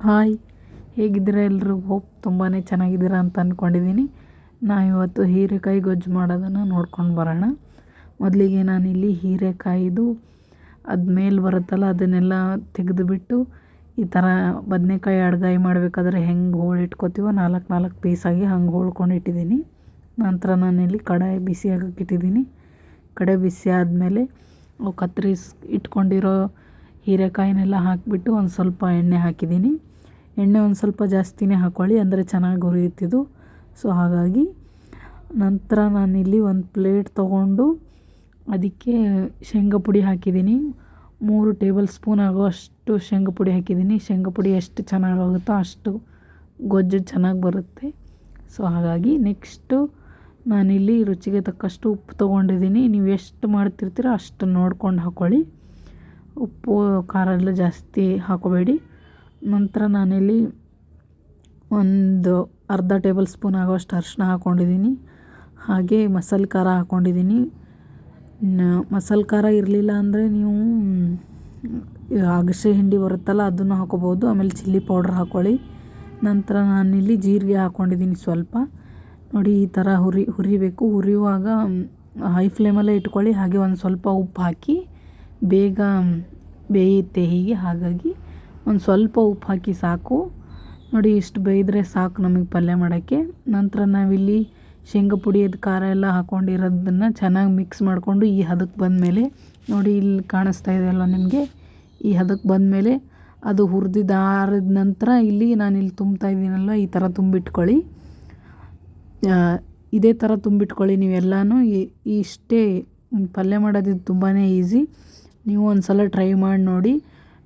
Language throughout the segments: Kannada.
ಹಾಯ್, ಹೇಗಿದ್ದೀರಾ ಎಲ್ಲರೂ ಹೋಪ್ ತುಂಬಾ ಚೆನ್ನಾಗಿದ್ದೀರಾ ಅಂತ ಅಂದ್ಕೊಂಡಿದ್ದೀನಿ ನಾ ಇವತ್ತು ಹೀರೆಕಾಯಿ ಗೊಜ್ಜು ಮಾಡೋದನ್ನು ನೋಡ್ಕೊಂಡು ಬರೋಣ. ಮೊದಲಿಗೆ ನಾನಿಲ್ಲಿ ಹೀರೆಕಾಯಿದು ಅದು ಮೇಲೆ ಬರುತ್ತಲ್ಲ, ಅದನ್ನೆಲ್ಲ ತೆಗೆದುಬಿಟ್ಟು ಈ ಥರ ಬದನೆಕಾಯಿ ಅಡ್ಗಾಯಿ ಮಾಡಬೇಕಾದ್ರೆ ಹೆಂಗೆ ಹೋಳು ಇಟ್ಕೋತೀವೋ ನಾಲ್ಕು ನಾಲ್ಕು ಪೀಸಾಗಿ ಹಂಗೆ ಹೋಳ್ಕೊಂಡು ಇಟ್ಟಿದ್ದೀನಿ ನಂತರ ನಾನಿಲ್ಲಿ ಕಡಾಯಿ ಬಿಸಿ ಆಗಕ್ಕೆ ಇಟ್ಟಿದ್ದೀನಿ ಕಡೇ ಬಿಸಿ ಆದಮೇಲೆ ಕತ್ತರಿಸ್ ಕತ್ತರಿಸಿ ಇಟ್ಕೊಂಡಿರೋ ಹೀರೆಕಾಯಿನೆಲ್ಲ ಹಾಕಿಬಿಟ್ಟು ಒಂದು ಸ್ವಲ್ಪ ಎಣ್ಣೆ ಹಾಕಿದ್ದೀನಿ ಎಣ್ಣೆ ಒಂದು ಸ್ವಲ್ಪ ಜಾಸ್ತಿನೇ ಹಾಕ್ಕೊಳ್ಳಿ ಅಂದರೆ ಚೆನ್ನಾಗಿ ಹುರಿಯುತ್ತಿದ್ದು. ಸೊ ಹಾಗಾಗಿ ನಂತರ ನಾನಿಲ್ಲಿ ಒಂದು ಪ್ಲೇಟ್ ತೊಗೊಂಡು ಅದಕ್ಕೆ ಶೇಂಗಾ ಪುಡಿ ಹಾಕಿದ್ದೀನಿ. ಮೂರು ಟೇಬಲ್ ಸ್ಪೂನ್ ಆಗುವಷ್ಟು ಶೇಂಗಾ ಪುಡಿ ಹಾಕಿದ್ದೀನಿ. ಶೇಂಗಾ ಪುಡಿ ಎಷ್ಟು ಚೆನ್ನಾಗಾಗುತ್ತೋ ಅಷ್ಟು ಗೊಜ್ಜು ಚೆನ್ನಾಗಿ ಬರುತ್ತೆ. ಸೊ ಹಾಗಾಗಿ ನೆಕ್ಸ್ಟು ನಾನಿಲ್ಲಿ ರುಚಿಗೆ ತಕ್ಕಷ್ಟು ಉಪ್ಪು ತೊಗೊಂಡಿದ್ದೀನಿ. ನೀವು ಎಷ್ಟು ಮಾಡ್ತಿರ್ತೀರೋ ಅಷ್ಟು ನೋಡ್ಕೊಂಡು ಹಾಕ್ಕೊಳ್ಳಿ ಉಪ್ಪು, ಖಾರ ಎಲ್ಲ ಜಾಸ್ತಿ ಹಾಕೋಬೇಡಿ ನಂತರ ನಾನಿಲ್ಲಿ ಒಂದು ಅರ್ಧ ಟೇಬಲ್ ಸ್ಪೂನ್ ಆಗುವಷ್ಟು ಅರಿಶಿನ ಹಾಕ್ಕೊಂಡಿದ್ದೀನಿ. ಹಾಗೆ ಮಸಾಲೆ ಖಾರ ಹಾಕ್ಕೊಂಡಿದ್ದೀನಿ. ಮಸಾಲೆ ಖಾರ ಇರಲಿಲ್ಲ ಅಂದರೆ ನೀವು ಅಗಸೆ ಹಿಂಡಿ ಬರುತ್ತಲ್ಲ ಅದನ್ನು ಹಾಕೋಬೋದು. ಆಮೇಲೆ ಚಿಲ್ಲಿ ಪೌಡ್ರ್ ಹಾಕ್ಕೊಳ್ಳಿ ನಂತರ ನಾನಿಲ್ಲಿ ಜೀರಿಗೆ ಹಾಕ್ಕೊಂಡಿದ್ದೀನಿ ಸ್ವಲ್ಪ. ನೋಡಿ ಈ ಥರ ಹುರಿ, ಹುರಿಬೇಕು. ಹುರಿಯುವಾಗ ಹೈ ಫ್ಲೇಮಲ್ಲೇ ಇಟ್ಕೊಳ್ಳಿ. ಹಾಗೆ ಒಂದು ಸ್ವಲ್ಪ ಉಪ್ಪು ಹಾಕಿ ಬೇಗ ಬೇಯುತ್ತೆ ಹೀಗೆ. ಹಾಗಾಗಿ ಒಂದು ಸ್ವಲ್ಪ ಉಪ್ಪು ಹಾಕಿ ಸಾಕು. ನೋಡಿ, ಇಷ್ಟು ಬೇಯಿದ್ರೆ ಸಾಕು ನಮಗೆ ಪಲ್ಯ ಮಾಡೋಕ್ಕೆ. ನಂತರ ನಾವಿಲ್ಲಿ ಶೇಂಗಾ ಪುಡಿಯದು ಖಾರ ಎಲ್ಲ ಹಾಕ್ಕೊಂಡಿರೋದನ್ನು ಚೆನ್ನಾಗಿ ಮಿಕ್ಸ್ ಮಾಡಿಕೊಂಡು ಈ ಹದಕ್ಕೆ ಬಂದಮೇಲೆ, ನೋಡಿ, ಇಲ್ಲಿ ಕಾಣಿಸ್ತಾ ಇದೆಯಲ್ಲ ನಿಮಗೆ? ಈ ಹದಕ್ಕೆ ಬಂದಮೇಲೆ ಅದು ಹುರಿದಿದ್ದು ನಂತರ ಇಲ್ಲಿ ನಾನು ಇಲ್ಲಿ ತುಂಬ್ತಾ ಇದ್ದೀನಲ್ವ, ಈ ಥರ ತುಂಬಿಟ್ಕೊಳ್ಳಿ. ಇದೇ ಥರ ತುಂಬಿಟ್ಕೊಳ್ಳಿ ನೀವೆಲ್ಲನೂ. ಇಷ್ಟೇ ಪಲ್ಯ ಮಾಡೋದಿದ್ದು ತುಂಬಾ ಈಸಿ. ನೀವು ಒಂದು ಸಲ ಟ್ರೈ ಮಾಡಿ ನೋಡಿ.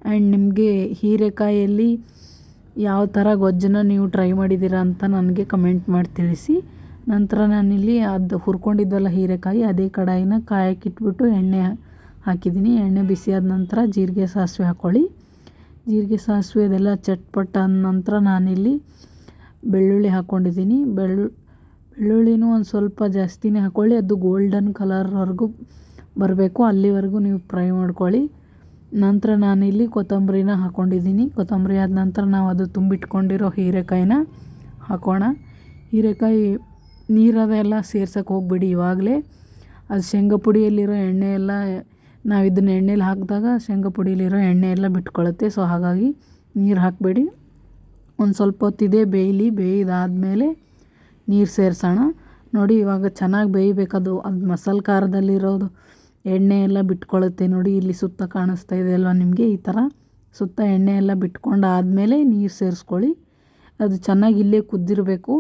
ಆ್ಯಂಡ್ ನಿಮಗೆ ಹೀರೆಕಾಯಲ್ಲಿ ಯಾವ ಥರ ಗೊಜ್ಜನ್ನು ನೀವು ಟ್ರೈ ಮಾಡಿದ್ದೀರಾ ಅಂತ ನನಗೆ ಕಮೆಂಟ್ ಮಾಡಿ ತಿಳಿಸಿ. ನಂತರ ನಾನಿಲ್ಲಿ ಅದು ಹುರ್ಕೊಂಡಿದ್ದಲ್ಲ ಹೀರೆಕಾಯಿ ಅದೇ ಕಡಾಯಿನ ಕಾಯಕ್ಕಿಟ್ಬಿಟ್ಟು ಎಣ್ಣೆ ಹಾಕಿದ್ದೀನಿ. ಎಣ್ಣೆ ಬಿಸಿಯಾದ ನಂತರ ಜೀರಿಗೆ ಸಾಸಿವೆ ಹಾಕ್ಕೊಳ್ಳಿ ಜೀರಿಗೆ ಸಾಸಿವೆ ಅದೆಲ್ಲ ಚಟ್ಪಟ್ಟ ಅಂದ ನಂತರ ನಾನಿಲ್ಲಿ ಬೆಳ್ಳುಳ್ಳಿ ಹಾಕ್ಕೊಂಡಿದ್ದೀನಿ ಬೆಳ್ಳು, ಬೆಳ್ಳುಳ್ಳಿನೂ ಒಂದು ಸ್ವಲ್ಪ ಜಾಸ್ತಿನೇ ಹಾಕ್ಕೊಳ್ಳಿ ಅದು ಗೋಲ್ಡನ್ ಕಲರ್ವರೆಗೂ ಬರಬೇಕು. ಅಲ್ಲಿವರೆಗೂ ನೀವು ಫ್ರೈ ಮಾಡ್ಕೊಳ್ಳಿ. ನಂತರ ನಾನಿಲ್ಲಿ ಕೊತ್ತಂಬರಿನ ಹಾಕ್ಕೊಂಡಿದ್ದೀನಿ ಕೊತ್ತಂಬರಿ ಆದ ನಂತರ ನಾವು ಅದು ತುಂಬಿಟ್ಕೊಂಡಿರೋ ಹೀರೆಕಾಯಿನ ಹಾಕೋಣ. ಹೀರೆಕಾಯಿ ನೀರದೆಲ್ಲ ಸೇರ್ಸೋಕ್ಕೆ ಹೋಗ್ಬಿಡಿ ಇವಾಗಲೇ. ಅದು ಶೇಂಗಾ ಪುಡಿಯಲ್ಲಿರೋ ಎಣ್ಣೆ ಎಲ್ಲ, ನಾವು ಇದನ್ನ ಎಣ್ಣೆಲಿ ಹಾಕಿದಾಗ ಶೇಂಗಾ ಪುಡಿಯಲ್ಲಿರೋ ಎಣ್ಣೆ ಎಲ್ಲ ಬಿಟ್ಕೊಳ್ಳುತ್ತೆ ಸೊ ಹಾಗಾಗಿ ನೀರು ಹಾಕಬೇಡಿ. ಒಂದು ಸ್ವಲ್ಪ ಹೊತ್ತಿದೆ ಬೇಯಲಿ, ಬೇಯ್ದಾದಮೇಲೆ ನೀರು ಸೇರಿಸೋಣ. ನೋಡಿ ಇವಾಗ ಚೆನ್ನಾಗಿ ಬೇಯಬೇಕದು ಅದು ಮಸಾಲೆ ಖಾರದಲ್ಲಿರೋದು ಎಣ್ಣೆ ಎಲ್ಲ ಬಿಟ್ಕೊಳ್ಳುತ್ತೆ ನೋಡಿ, ಇಲ್ಲಿ ಸುತ್ತ ಕಾಣಿಸ್ತಾ ಇದೆ ಅಲ್ವಾ ನಿಮಗೆ? ಈ ಥರ ಸುತ್ತ ಎಣ್ಣೆ ಎಲ್ಲ ಬಿಟ್ಕೊಂಡು ಆದಮೇಲೆ ನೀರು ಸೇರಿಸ್ಕೊಳ್ಳಿ. ಅದು ಚೆನ್ನಾಗಿ ಇಲ್ಲೇ ಕುದ್ದಿರಬೇಕು.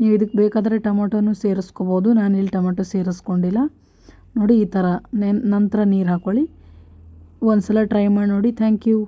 ನೀವು ಇದಕ್ಕೆ ಬೇಕಾದರೆ ಟೊಮೊಟೊನೂ ಸೇರಿಸ್ಕೋಬೋದು. ನಾನಿಲ್ಲಿ ಟೊಮೊಟೊ ಸೇರಿಸ್ಕೊಂಡಿಲ್ಲ. ನೋಡಿ ಈ ಥರ ನೆನ್, ನಂತರ ನೀರು ಹಾಕ್ಕೊಳ್ಳಿ ಒಂದು ಸಲ ಟ್ರೈ ಮಾಡಿ ನೋಡಿ. Thank you.